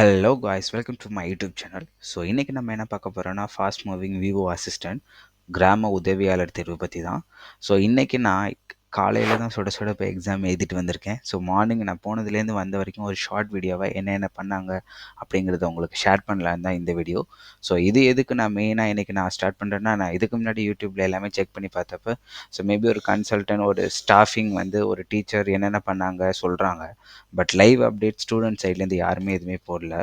Hello guys welcome to my YouTube channel so இன்றைக்கி நம்ம என்ன பார்க்க போகிறோன்னா ஃபாஸ்ட் மூவிங் விவோ அசிஸ்டன்ட் கிராம உதவியாளர் தேர்வு பற்றி தான் ஸோ இன்றைக்கி நான் காலையில் தான் சுட சுட இப்போ எக்ஸாம் எழுதிட்டு வந்திருக்கேன். ஸோ மார்னிங் நான் போனதுலேருந்து வந்த வரைக்கும் ஒரு ஷார்ட் வீடியோவை என்னென்ன பண்ணாங்க அப்படிங்கிறத உங்களுக்கு ஷேர் பண்ணலான்னு தான் இந்த வீடியோ ஸோ இது எதுக்கு நான் மெயினாக இன்றைக்கி நான் ஸ்டார்ட் பண்ணுறேன்னா நான் இதுக்கு முன்னாடி யூடியூப்பில் எல்லாமே செக் பண்ணி பார்த்தப்ப ஸோ மேபி ஒரு கன்சல்டன்ட் ஒரு ஸ்டாஃபிங் வந்து ஒரு டீச்சர் என்னென்ன பண்ணாங்க சொல்கிறாங்க பட் லைவ் அப்டேட் ஸ்டூடெண்ட் சைட்லேருந்து யாருமே எதுவுமே போடல.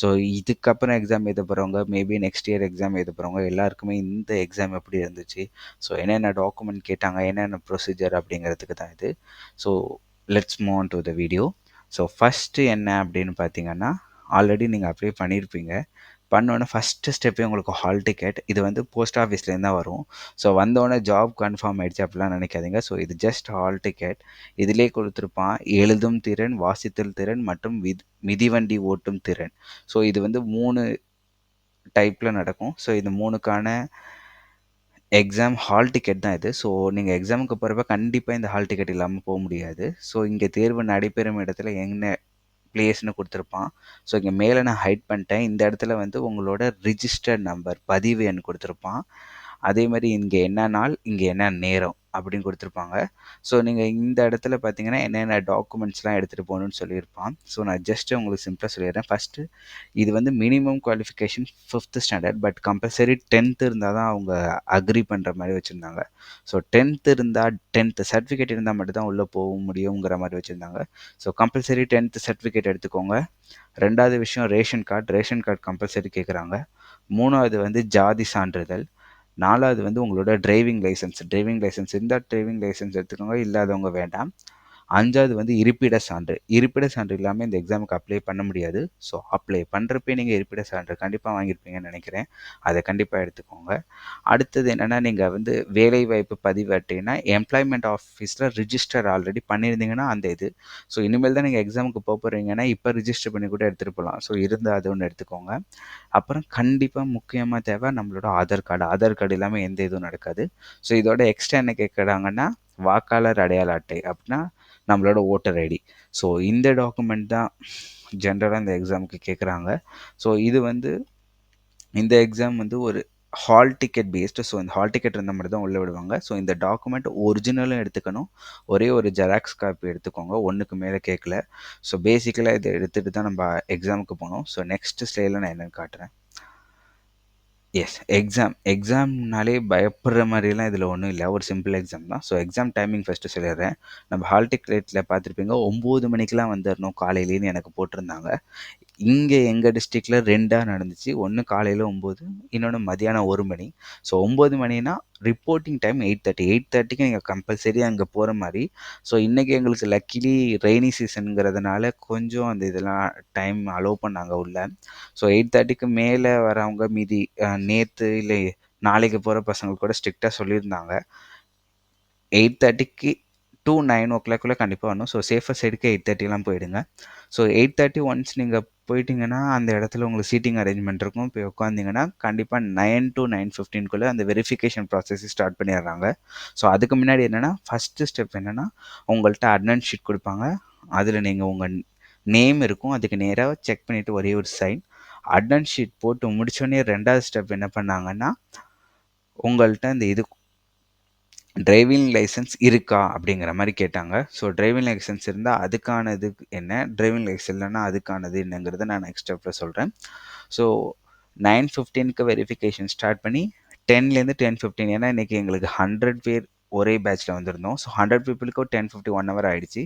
ஸோ இதுக்கப்புறம் எக்ஸாம் எழுத போகிறவங்க மேபி நெக்ஸ்ட் இயர் எக்ஸாம் எழுத போகிறவங்க எல்லாருக்குமே இந்த எக்ஸாம் எப்படி இருந்துச்சு? ஸோ என்னென்ன டாக்குமெண்ட் கேட்டாங்க என்னென்ன ப்ரொசீஜர் அப்படிங்கிறதுக்கு தான் இது. So let's move to the video so first என்ன அப்படின்னு பார்த்தீங்கன்னா ஆல்ரெடி நீங்கள் அப்ளை பண்ணியிருப்பீங்க. பண்ணோன்னே ஃபஸ்ட்டு ஸ்டெப்பே உங்களுக்கு ஹால் டிக்கெட் இது வந்து போஸ்ட் ஆஃபீஸ்லேருந்து தான் வரும். ஸோ வந்தோடனே ஜாப் கன்ஃபார்ம் ஆயிடுச்சு அப்படிலாம் நினைக்காதீங்க. ஸோ இது ஜஸ்ட் ஹால் டிக்கெட் இதிலே கொடுத்துருப்பான் எழுதும் திறன் வாசித்தல் திறன் மற்றும் வித் மிதிவண்டி ஓட்டும் திறன். ஸோ இது வந்து மூணு டைப்பில் நடக்கும். ஸோ இது மூணுக்கான எக்ஸாம் ஹால் டிக்கெட் தான் இது. ஸோ நீங்கள் எக்ஸாமுக்கு போகிறப்ப கண்டிப்பாக இந்த ஹால் டிக்கெட் இல்லாமல் போக முடியாது. ஸோ இங்கே தேர்வு நடைபெறும் இடத்துல என்ன பிளேஸ்ன்னு கொடுத்துருப்பான். ஸோ இங்கே மேலே நான் ஹைட் பண்ணிட்டேன். இந்த இடத்துல வந்து உங்களோட ரிஜிஸ்டர்ட் நம்பர் பதிவு எண் கொடுத்துருப்பான். அதே மாதிரி இங்கே என்ன நாள் இங்கே என்ன நேரம். அப்படின்னு கொடுத்துருப்பாங்க. ஸோ நீங்கள் இந்த இடத்துல பார்த்தீங்கன்னா என்னென்ன டாக்குமெண்ட்ஸ்லாம் எடுத்துகிட்டு போகணுன்னு சொல்லியிருப்பான். ஸோ நான் ஜஸ்ட்டு உங்களுக்கு சிம்பிளாக சொல்லிடுறேன். ஃபஸ்ட்டு இது வந்து minimum qualification fifth standard but compulsory tenth இருந்தால் தான் அவங்க அக்ரி பண்ணுற மாதிரி வச்சுருந்தாங்க. ஸோ டென்த்து இருந்தால் டென்த்து சர்டிஃபிகேட் இருந்தால் மட்டும்தான் உள்ளே போக முடியுங்கிற மாதிரி வச்சுருந்தாங்க. ஸோ கம்பல்சரி டென்த்து சர்டிஃபிகேட் எடுத்துக்கோங்க. ரெண்டாவது விஷயம் ration card ration card compulsory கேட்குறாங்க மூணாவது வந்து ஜாதி சான்றிதழ். நாலாவது வந்து உங்களோட டிரைவிங் லைசன்ஸ் டிரைவிங் லைசன்ஸ் இருந்தால் டிரைவிங் லைசன்ஸ் எடுத்துக்கோங்க இல்லாதவங்க வேண்டாம். அஞ்சாவது வந்து இருப்பிட சான்று. இருப்பிட சான்று இல்லாமல் இந்த எக்ஸாமுக்கு அப்ளை பண்ண முடியாது. ஸோ அப்ளை பண்ணுறப்பே நீங்கள் இருப்பிட சான்று கண்டிப்பாக வாங்கியிருப்பீங்கன்னு நினைக்கிறேன். அதை கண்டிப்பாக எடுத்துக்கோங்க. அடுத்தது என்னென்னா நீங்கள் வந்து வேலைவாய்ப்பு பதிவு அட்டைனா எம்ப்ளாய்மெண்ட் ஆஃபீஸில் ரிஜிஸ்டர் ஆல்ரெடி பண்ணியிருந்தீங்கன்னா அந்த இது. ஸோ இனிமேல் தான் நீங்கள் எக்ஸாமுக்கு போக போகிறீங்கன்னா இப்போ ரிஜிஸ்டர் பண்ணி கூட எடுத்துகிட்டு போகலாம் ஸோ இருந்தால் அது ஒன்று எடுத்துக்கோங்க. அப்புறம் கண்டிப்பாக முக்கியமாக தேவை நம்மளோட ஆதார் கார்டு. ஆதார் கார்டு இல்லாமல் எந்த இதுவும் நடக்காது. ஸோ இதோட எக்ஸ்ட்ரா என்ன கேட்குறாங்கன்னா வாக்காளர் அடையாள அட்டை அப்படின்னா நம்மளோட ஓட்டர் ஐடி. ஸோ இந்த டாக்குமெண்ட் தான் ஜென்ரலாக இந்த எக்ஸாமுக்கு கேட்குறாங்க ஸோ இது வந்து இந்த எக்ஸாம் வந்து ஒரு ஹால் டிக்கெட் பேஸ்டு ஸோ இந்த ஹால் டிக்கெட் இருந்த மாதிரி தான் உள்ளே விடுவாங்க. ஸோ இந்த டாக்குமெண்ட் ஒரிஜினலும் எடுத்துக்கணும். ஒரே ஒரு ஜெராக்ஸ் காப்பி எடுத்துக்கோங்க. ஒன்றுக்கு மேலே கேட்கல ஸோ பேசிக்கலாக இதை எடுத்துகிட்டு தான் நம்ம எக்ஸாமுக்கு போகணும். ஸோ நெக்ஸ்ட் ஸ்டேயில் நான் என்னென்னு காட்டுறேன். எஸ் எக்ஸாம் எக்ஸாம்னாலே பயப்படுற மாதிரிலாம் இதில் ஒன்றும் இல்லை. ஒரு சிம்பிள் எக்ஸாம் தான். ஸோ எக்ஸாம் டைமிங் ஃபஸ்ட்டு சொல்லிடுறேன். நம்ம ஹால் டிக்கெட்டில் பார்த்துருப்பீங்க ஒம்பது மணிக்கெலாம் வந்துடணும் காலையிலேன்னு எனக்கு போட்டிருந்தாங்க. இங்கே எங்கள் டிஸ்ட்ரிக்டில் ரெண்டாக நடந்துச்சு. ஒன்று காலையில் ஒம்பது இன்னொன்று மதியானம் ஒரு மணி. ஸோ ஒம்பது மணினா reporting time eight thirty eight தேர்ட்டிக்கு நீங்கள் கம்பல்சரி அங்கே போகிற மாதிரி. ஸோ இன்றைக்கி எங்களுக்கு லக்கிலி ரெய்னி சீசனுங்கிறதுனால கொஞ்சம் அந்த இதெல்லாம் டைம் அலோவ் பண்ணாங்க உள்ள. ஸோ எயிட் தேர்ட்டிக்கு மேலே வரவங்க மீதி நேற்று இல்லை நாளைக்கு போகிற பசங்களுக்கு கூட ஸ்ட்ரிக்டாக சொல்லியிருந்தாங்க. எயிட் தேர்ட்டிக்கு டூ நைன் ஓ கிளாக்குள்ளே கண்டிப்பாக வரணும். ஸோ சேஃபர் சைடுக்கு எயிட் தேர்ட்டிலாம் போயிடுங்க. ஸோ எயிட் தேர்ட்டி ஒன்ஸ் நீங்கள் போயிட்டீங்கன்னா அந்த இடத்துல உங்களுக்கு சீட்டிங் அரேஞ்ச்மெண்ட் இருக்கும். போய் உட்காந்திங்கன்னா கண்டிப்பாக நைன் டு நைன் ஃபிஃப்டீன்குள்ளே அந்த வெரிஃபிகேஷன் ப்ராசஸ் ஸ்டார்ட் பண்ணிடுறாங்க. ஸோ அதுக்கு முன்னாடி என்னென்னா ஃபஸ்ட்டு ஸ்டெப் என்னென்னா உங்கள்கிட்ட அட்னன்ஸ் ஷீட் கொடுப்பாங்க. அதில் நீங்கள் உங்கள் நேம் இருக்கும். அதுக்கு நேராக செக் பண்ணிவிட்டு ஒரே ஒரு சைன் அட்னன்ஸ் ஷீட் போட்டு முடிச்சோடனே ரெண்டாவது ஸ்டெப் என்ன பண்ணாங்கன்னா உங்கள்கிட்ட இந்த இது டிரைவிங் லைசன்ஸ் இருக்கா அப்படிங்கிற மாதிரி கேட்டாங்க. ஸோ டிரைவிங் லைசன்ஸ் இருந்தால் அதுக்கானது என்ன? டிரைவிங் லைசன்ஸ் இல்லைன்னா அதுக்கானது என்னங்கிறத நான் நெக்ஸ்ட் ஸ்டெப்பில் சொல்கிறேன் ஸோ நைன் ஃபிஃப்டீனுக்கு வெரிஃபிகேஷன் ஸ்டார்ட் பண்ணி டென்லேருந்து டென் ஃபிஃப்டீன் ஏன்னா இன்றைக்கி எங்களுக்கு ஹண்ட்ரட் பேர் ஒரே பேட்ச்சில் வந்திருந்தோம். ஸோ ஹண்ட்ரட் பீப்புளுக்கு டென் ஃபிஃப்டி ஒன் ஹவர் ஆகிடுச்சு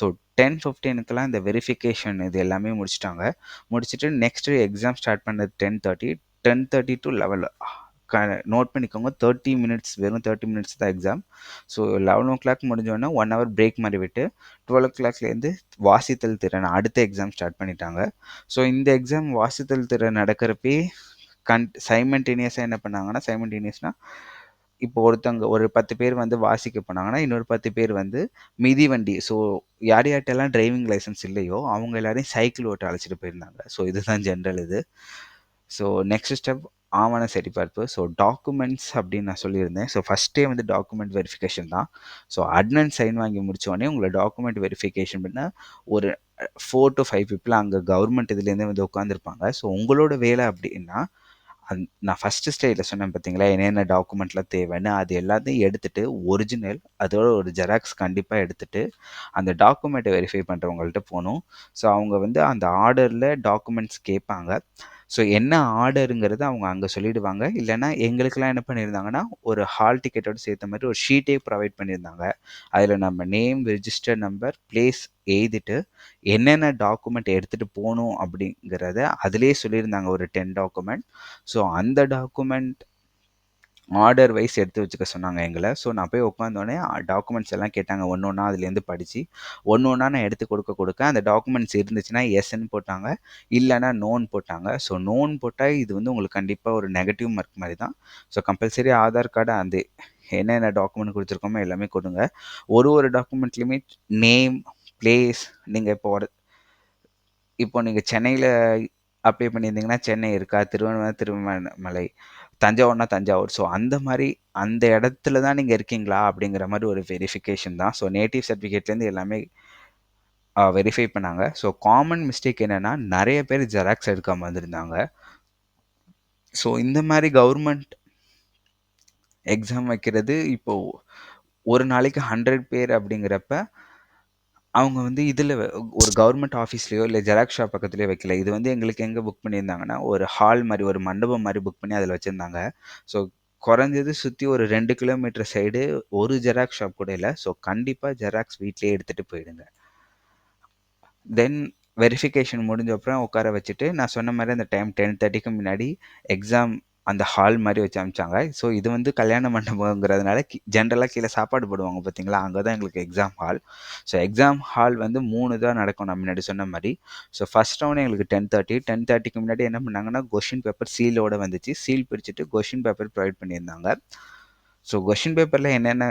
ஸோ டென் ஃபிஃப்டீனுக்கெலாம் இந்த வெரிஃபிகேஷன் இது எல்லாமே முடிச்சிட்டாங்க. முடிச்சுட்டு நெக்ஸ்ட்டு எக்ஸாம் ஸ்டார்ட் பண்ணது ten thirty ten thirty to level க நோட் பண்ணிக்கோங்க. தேர்ட்டி மினிட்ஸ் வெறும் தேர்ட்டி மினிட்ஸ் தான் exam so eleven o'clock முடிஞ்சோடனே ஒன் ஹவர் பிரேக் மாதிரி விட்டு டுவெல் ஓ கிளாக்லேருந்து வாசித்தல் திறன் அடுத்த எக்ஸாம் ஸ்டார்ட் பண்ணிட்டாங்க. ஸோ இந்த எக்ஸாம் வாசித்தல் திறன் நடக்கிறப்பே கன் சைமன்டேனியஸாக என்ன பண்ணாங்கன்னா சைமன்டேனியஸ்னால் இப்போ ஒருத்தவங்க ஒரு பத்து பேர் வந்து வாசிக்க போனாங்கன்னா இன்னொரு பத்து பேர் வந்து மிதி வண்டி ஸோ யார் யார்கிட்டெல்லாம் டிரைவிங் லைசன்ஸ் இல்லையோ அவங்க எல்லாரையும் சைக்கிள் ஓட்ட அழைச்சிட்டு போயிருந்தாங்க. ஸோ இதுதான் ஜென்ரல் இது. ஸோ நெக்ஸ்ட் ஸ்டெப் ஆவண சரிபார்ப்பு. ஸோ டாக்குமெண்ட்ஸ் அப்படின்னு நான் சொல்லியிருந்தேன். ஸோ ஃபஸ்ட்டே வந்து டாக்குமெண்ட் வெரிஃபிகேஷன் தான். ஸோ அட்னன் சைன் வாங்கி முடித்தோடனே உங்களை டாக்குமெண்ட் வெரிஃபிகேஷன் பண்ண ஒரு ஃபோர் டு ஃபைவ் பீப்புள் அங்கே கவர்மெண்ட் இதுலேருந்தே வந்து உட்காந்துருப்பாங்க ஸோ உங்களோட வேலை அப்படின்னா அந் நான் ஃபஸ்ட்டு ஸ்டேஜில் சொன்னேன் பார்த்தீங்களா என்னென்ன டாக்குமெண்ட்லாம் தேவைன்னு அது எல்லாத்தையும் எடுத்துகிட்டு ஒரிஜினல் அதோட ஒரு ஜெராக்ஸ் கண்டிப்பாக எடுத்துகிட்டு அந்த டாக்குமெண்ட்டை வெரிஃபை பண்ணுறவங்கள்ட்ட போகணும். ஸோ அவங்க வந்து அந்த ஆர்டரில் டாக்குமெண்ட்ஸ் கேட்பாங்க. ஸோ என்ன ஆர்டருங்கிறத அவங்க அங்கே சொல்லிடுவாங்க. இல்லைனா எங்களுக்கெல்லாம் என்ன பண்ணியிருந்தாங்கன்னா ஒரு ஹால் டிக்கெட்டோட சேர்த்த மாதிரி ஒரு ஷீட்டே ப்ரொவைட் பண்ணியிருந்தாங்க. அதில் நம்ம நேம் ரிஜிஸ்டர் நம்பர் பிளேஸ் எழுதிட்டு என்னென்ன டாக்குமெண்ட் எடுத்துகிட்டு போகணும் அப்படிங்கிறத அதிலே சொல்லியிருந்தாங்க ஒரு டென் டாக்குமெண்ட் ஸோ அந்த டாக்குமெண்ட் ஆர்டர் வைஸ் எடுத்து வச்சுக்க சொன்னாங்க எங்களை. ஸோ நான் போய் உட்காந்தோடனே டாக்குமெண்ட்ஸ் எல்லாம் கேட்டாங்க. ஒன்று ஒன்றா அதுலேருந்து படித்து ஒன்று ஒன்றா நான் எடுத்து கொடுக்க கொடுக்க அந்த டாக்குமெண்ட்ஸ் இருந்துச்சுன்னா எஸ்ன்னு போட்டாங்க. இல்லைன்னா நோன் போட்டாங்க. ஸோ நோன் போட்டால் இது வந்து உங்களுக்கு கண்டிப்பாக ஒரு நெகட்டிவ் மார்க் மாதிரி தான். ஸோ கம்பல்சரி ஆதார் கார்டு அந்த என்னென்ன டாக்குமெண்ட் கொடுத்துருக்கோமோ எல்லாமே கொடுங்க. ஒரு ஒரு டாக்குமெண்ட்லேயுமே நேம் பிளேஸ் நீங்கள் இப்போ இப்போ நீங்கள் சென்னையில் அப்ளை பண்ணியிருந்தீங்கன்னா சென்னை இருக்கா? திருவண்ணாமலை திருவண்ணாமலை. தஞ்சாவூர்னா தஞ்சாவூர். ஸோ அந்த மாதிரி அந்த இடத்துல தான் நீங்கள் இருக்கீங்களா? அப்படிங்கிற மாதிரி ஒரு வெரிஃபிகேஷன் தான். ஸோ நேட்டிவ் சர்டிஃபிகேட்லேருந்து எல்லாமே வெரிஃபை பண்ணாங்க. ஸோ காமன் மிஸ்டேக் என்னென்னா நிறைய பேர் ஜெராக்ஸ் எடுக்காமல் வந்திருந்தாங்க. ஸோ இந்த மாதிரி கவர்மெண்ட் எக்ஸாம் வைக்கிறது இப்போது ஒரு நாளைக்கு ஹண்ட்ரட் பேர் அப்படிங்கிறப்ப அவங்க வந்து இதில் ஒரு கவர்மெண்ட் ஆஃபீஸ்லேயோ இல்லை ஜெராக்ஸ் ஷாப் பக்கத்துலேயோ வைக்கல. இது வந்து எங்களுக்கு எங்கே புக் பண்ணியிருந்தாங்கன்னா ஒரு ஹால் மாதிரி ஒரு மண்டபம் மாதிரி புக் பண்ணி அதில் வச்சுருந்தாங்க. ஸோ குறைஞ்சது சுற்றி ஒரு ரெண்டு கிலோமீட்டர் சைடு ஒரு ஜெராக்ஸ் ஷாப் கூட இல்லை. ஸோ கண்டிப்பாக ஜெராக்ஸ் வீட்லேயே எடுத்துகிட்டு போயிடுங்க. தென் வெரிஃபிகேஷன் முடிஞ்ச அப்புறம் உட்கார வச்சுட்டு நான் சொன்ன மாதிரி அந்த டைம் டென் தேர்ட்டிக்கு முன்னாடி எக்ஸாம் அந்த ஹால் மாதிரி வச்சு அமிச்சாங்க ஸோ இது வந்து கல்யாண மண்டபங்கிறதுனால ஜென்ரலாக கீழே சாப்பாடு போடுவாங்க பார்த்தீங்களா அங்கே தான் எங்களுக்கு exam hall so exam hall வந்து மூணு தான் நடக்கும். நான் முன்னாடி சொன்ன மாதிரி. ஸோ ஃபஸ்ட் ரவுண்ட் எங்களுக்கு டென் தேர்ட்டி டென் தேர்ட்டிக்கு முன்னாடி என்ன பண்ணாங்கன்னா கொஷின் பேப்பர் சீலோட வந்துச்சு. சீல் பிரிச்சுட்டு கொஷின் பேப்பர் ப்ரொவைட் பண்ணியிருந்தாங்க. ஸோ கொஷின் பேப்பரில் என்னென்ன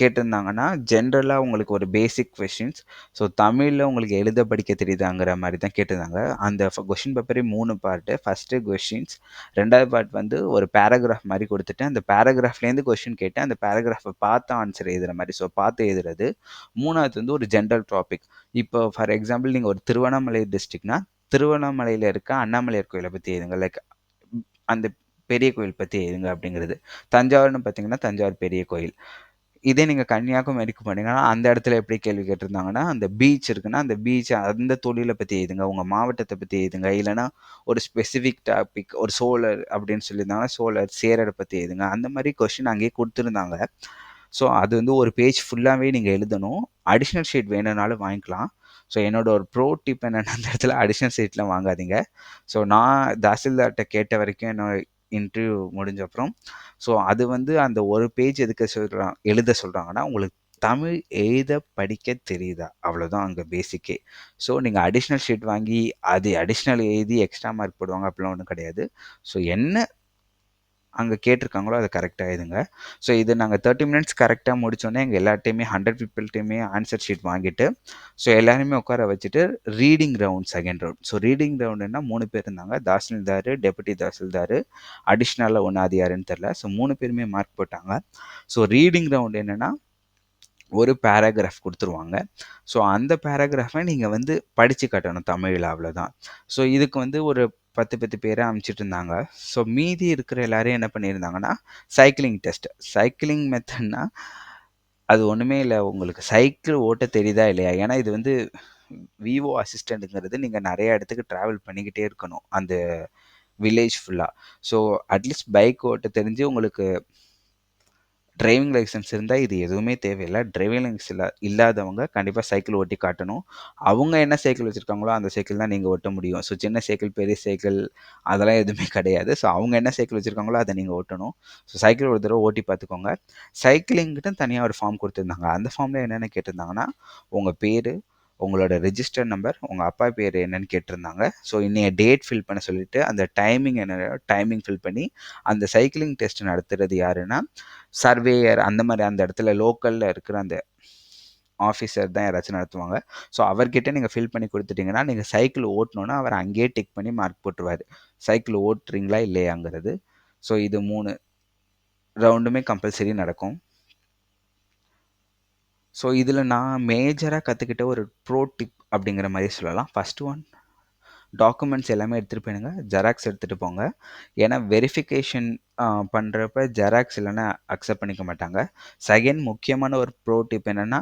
கேட்டிருந்தாங்கன்னா ஜென்ரலாக உங்களுக்கு ஒரு பேசிக் கொஷின்ஸ் ஸோ தமிழில் உங்களுக்கு எழுத படிக்க தெரியுதாங்கிற மாதிரி தான் கேட்டிருந்தாங்க. அந்த கொஷின் பேப்பரே மூணு பார்ட்டு ஃபஸ்ட்டு கொஷின்ஸ் ரெண்டாவது பார்ட் வந்து ஒரு பேராகிராஃப் மாதிரி கொடுத்துட்டு அந்த பேராகிராஃப்லேருந்து கொஷின் கேட்டு அந்த பேராகிராஃபை பார்த்து ஆன்சர் எழுதுகிற மாதிரி ஸோ பார்த்து எழுதுறது. மூணாவது வந்து ஒரு ஜென்ரல் டாபிக் இப்போ ஃபார் எக்ஸாம்பிள் நீங்கள் ஒரு திருவண்ணாமலை டிஸ்ட்ரிக்னா திருவண்ணாமலையில் இருக்க அண்ணாமலையார் கோயிலை பற்றி எழுதுங்க. லைக் அந்த பெரிய கோயில் பற்றி எழுதுங்க அப்படிங்கிறது. தஞ்சாவூர்னு பார்த்தீங்கன்னா தஞ்சாவூர் பெரிய கோயில். இதே நீங்கள் கன்னியாகுமரிக்கு போனீங்கன்னா அந்த இடத்துல எப்படி கேள்வி கேட்டிருந்தாங்கன்னா அந்த பீச் இருக்குன்னா அந்த பீச் அந்த தொழிலை பற்றி எழுதுங்க. உங்கள் மாவட்டத்தை பற்றி எழுதுங்க. இல்லைனா ஒரு ஸ்பெசிஃபிக் டாபிக் ஒரு சோழர் அப்படின்னு சொல்லியிருந்தாங்கன்னா சோலர் சேரரை பற்றி எழுதுங்க. அந்த மாதிரி கொஷின் அங்கேயே கொடுத்துருந்தாங்க. ஸோ அது வந்து ஒரு பேஜ் ஃபுல்லாகவே நீங்கள் எழுதணும். அடிஷ்னல் ஷீட் வேணும்னாலும் வாங்கிக்கலாம். ஸோ என்னோட ஒரு ப்ரோ டிப் என்னென்ன அந்த இடத்துல அடிஷ்னல் ஷீட்லாம் வாங்காதீங்க. ஸோ நான் தாசில்தார்கிட்ட கேட்ட வரைக்கும் என்ன இன்டர்வியூ முடிஞ்ச அப்புறம் ஸோ அது வந்து அந்த ஒரு பேஜ் எதுக்கு சொல்கிறாங்க எழுத சொல்கிறாங்கன்னா உங்களுக்கு தமிழ் எழுத படிக்க தெரியுதா? அவ்வளோதான் அங்கே பேசிக்கே ஸோ நீங்கள் அடிஷ்னல் ஷீட் வாங்கி அது அடிஷ்னல் எழுதி எக்ஸ்ட்ரா மார்க் போடுவாங்க அப்படிலாம் ஒன்றும் கிடையாது. ஸோ என்ன அங்கே கேட்டிருக்காங்களோ அதை கரெக்டாக எழுதுங்க ஸோ இது நாங்கள் தேர்ட்டி மினிட்ஸ் கரெக்டாக முடித்தோடனே எங்கள் எல்லாட்டையுமே ஹண்ட்ரட் பீப்புள்கிட்டையுமே ஆன்சர் ஷீட் வாங்கிட்டு ஸோ எல்லாருமே உட்கார வச்சுட்டு reading round second round so reading ரவுண்டுன்னா மூணு பேர் இருந்தாங்க. தாசில்தார் டெபுட்டி தாசில்தார் அடிஷ்னலாக ஒன்று அது யாருன்னு தெரில ஸோ மூணு பேருமே மார்க் போட்டாங்க. ஸோ ரீடிங் ரவுண்ட் என்னென்னா ஒரு பேராகிராஃப் கொடுத்துருவாங்க. ஸோ அந்த பேராகிராஃபை நீங்கள் வந்து படித்து கட்டணும் தமிழில் அவ்வளோதான் ஸோ இதுக்கு வந்து ஒரு பத்து பத்து பேரை அனுப்பிச்சிட்டு இருந்தாங்க ஸோ மீதி இருக்கிற எல்லாரையும் என்ன பண்ணியிருந்தாங்கன்னா சைக்கிளிங் டெஸ்ட் சைக்கிளிங் மெத்தட்னா அது ஒன்றுமே இல்லை. உங்களுக்கு சைக்கிள் ஓட்ட தெரியுதா இல்லையா? ஏன்னா இது வந்து விவோ அசிஸ்டண்ட்டுங்கிறது நீங்கள் நிறைய இடத்துக்கு ட்ராவல் பண்ணிக்கிட்டே இருக்கணும். அந்த வில்லேஜ் ஃபுல்லாக ஸோ அட்லீஸ்ட் பைக் ஓட்ட தெரிஞ்சு உங்களுக்கு டிரைவிங் லைசன்ஸ் இருந்தால் இது எதுவுமே தேவையில்லை. டிரைவிங் லைசன்ஸ் இல்லா இல்லாதவங்க கண்டிப்பாக சைக்கிள் ஓட்டி காட்டணும். அவங்க என்ன சைக்கிள் வச்சுருக்காங்களோ அந்த சைக்கிள் தான் நீங்கள் ஓட்ட முடியும். ஸோ சின்ன சைக்கிள் பெரிய சைக்கிள் அதெல்லாம் எதுவுமே கிடையாது. ஸோ அவங்க என்ன சைக்கிள் வச்சுருக்காங்களோ அதை நீங்கள் ஓட்டணும். ஸோ சைக்கிள் ஒரு தடவை ஓட்டி பார்த்துக்கோங்க. சைக்கிளிங்கிட்ட தனியாக ஒரு ஃபார்ம் கொடுத்துருந்தாங்க. அந்த ஃபார்மில் என்னென்ன கேட்டிருந்தாங்கன்னா உங்கள் பேர் உங்களோட ரெஜிஸ்டர் நம்பர் உங்கள் அப்பா பேர் என்னன்னு கேட்டிருந்தாங்க. ஸோ இன்றைய டேட் ஃபில் பண்ண சொல்லிட்டு அந்த டைமிங் என்ன டைமிங் ஃபில் பண்ணி அந்த சைக்கிளிங் டெஸ்ட் நடத்துறது யாருன்னா சர்வேயர் அந்த மாதிரி அந்த இடத்துல லோக்கலில் இருக்கிற அந்த ஆஃபீஸர் தான் யாராச்சும் நடத்துவாங்க. ஸோ அவர்கிட்ட நீங்கள் ஃபில் பண்ணி கொடுத்துட்டிங்கன்னா நீங்கள் சைக்கிள் ஓட்டணுன்னா அவர் அங்கேயே டிக் பண்ணி மார்க் போட்டுருவார். சைக்கிள் ஓட்டுறீங்களா இல்லையாங்கிறது. ஸோ இது மூணு ரவுண்டுமே கம்பல்சரி நடக்கும். ஸோ இதில் நான் மேஜராக கற்றுக்கிட்ட ஒரு ப்ரோ டிப் அப்படிங்கிற மாதிரி சொல்லலாம். ஃபஸ்ட்டு ஒன் டாக்குமெண்ட்ஸ் எல்லாமே எடுத்துகிட்டு போயிடுங்க. ஜெராக்ஸ் எடுத்துகிட்டு போங்க. ஏன்னா வெரிஃபிகேஷன் பண்ணுறப்ப ஜெராக்ஸ் இல்லைன்னா அக்செப்ட் பண்ணிக்க மாட்டாங்க. செகண்ட் முக்கியமான ஒரு ப்ரோ டிப் என்னென்னா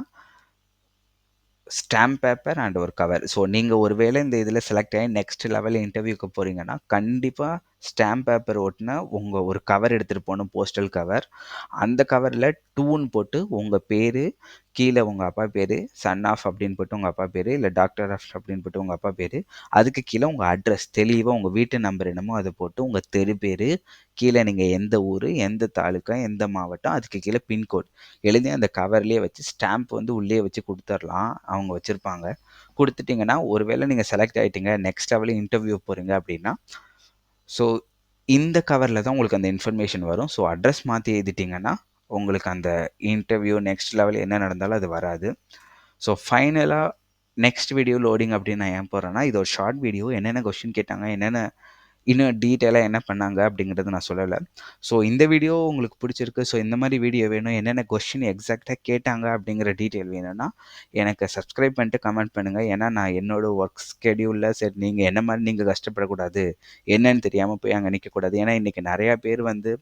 ஸ்டாம்ப் பேப்பர் அண்ட் ஒரு கவர் ஸோ நீங்கள் ஒரு வேளை இந்த இதில் செலக்ட் ஆகி நெக்ஸ்ட் லெவலில் இன்டர்வியூக்கு போகிறீங்கன்னா கண்டிப்பாக ஸ்டாம்ப் பேப்பர் ஒட்டின உங்கள் ஒரு கவர் எடுத்துகிட்டு போகணும் போஸ்டல் கவர் அந்த கவரில் டூன்னு போட்டு உங்கள் பேர் கீழே உங்கள் அப்பா பேர் சன் ஆஃப் அப்படின்னு போட்டு உங்கள் அப்பா பேர் இல்லை டாக்டர் ஆஃப் அப்படின்னு போட்டு உங்கள் அப்பா பேர் அதுக்கு கீழே உங்கள் அட்ரஸ் தெளிவாக உங்கள் வீட்டு நம்பர் என்னமோ அதை போட்டு உங்கள் தெரு பேர் கீழே நீங்கள் எந்த ஊர் எந்த தாலுக்கா எந்த மாவட்டம் அதுக்கு கீழே பின்கோட் எழுதி அந்த கவர்லேயே வச்சு ஸ்டாம்ப் வந்து உள்ளே வச்சு கொடுத்துர்லாம் அவங்க வச்சுருப்பாங்க. கொடுத்துட்டிங்கன்னா ஒருவேளை நீங்கள் செலக்ட் ஆகிட்டீங்க நெக்ஸ்ட் லெவலில் இன்டர்வியூ போகிறீங்க அப்படின்னா ஸோ இந்த கவரில் தான் உங்களுக்கு அந்த இன்ஃபர்மேஷன் வரும். ஸோ அட்ரஸ் மாற்றி எழுதிட்டிங்கன்னா உங்களுக்கு அந்த இன்டர்வியூ நெக்ஸ்ட் லெவல் என்ன நடந்தாலும் அது வராது. ஸோ ஃபைனலாக நெக்ஸ்ட் வீடியோ லோடிங் அப்படின்னு நான் ஏன் போகிறேன்னா இது ஒரு ஷார்ட் வீடியோ என்னென்ன கொஷின் கேட்டாங்க என்னென்ன இன்னும் டீட்டெயிலாக என்ன பண்ணாங்க அப்படிங்கிறது நான் சொல்லலை. ஸோ இந்த வீடியோ உங்களுக்கு பிடிச்சிருக்கு. ஸோ இந்த மாதிரி வீடியோ வேணும். என்னென்ன கொஷின் எக்ஸாக்டாக கேட்டாங்க அப்படிங்கிற டீட்டெயில் வேணும்னா எனக்கு சப்ஸ்கிரைப் பண்ணிட்டு கமெண்ட் பண்ணுங்கள் ஏன்னா நான் என்னோடய ஒர்க் ஸ்கெடியூலில் சரி நீங்கள் என்ன மாதிரி நீங்கள் கஷ்டப்படக்கூடாது என்னன்னு தெரியாமல் போய் அங்கே நிற்கக்கூடாது ஏன்னா இன்றைக்கி நிறையா பேர் வந்து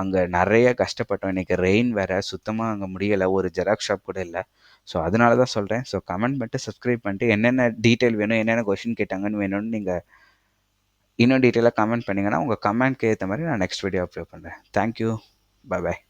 அங்கே நிறைய கஷ்டப்பட்டோம். இன்றைக்கி ரெயின் வேறு சுத்தமாக அங்கே முடியலை. ஒரு ஜெராக்ஸ் ஷாப் கூட இல்லை. ஸோ அதனால தான் சொல்கிறேன் ஸோ கமெண்ட் பண்ணிட்டு சப்ஸ்கிரைப் பண்ணிட்டு என்னென்ன டீட்டெயில் வேணும் என்னென்ன கொஷின் கேட்டாங்கன்னு வேணும்னு நீங்கள் இன்னும் டீட்டெயிலாக கமெண்ட் பண்ணிங்கன்னா உங்கள் கமெண்ட்க்கு ஏற்ற மாதிரி நான் நெக்ஸ்ட் வீடியோ அப்லோட் பண்ணுறேன் தேங்க்யூ பை பாய்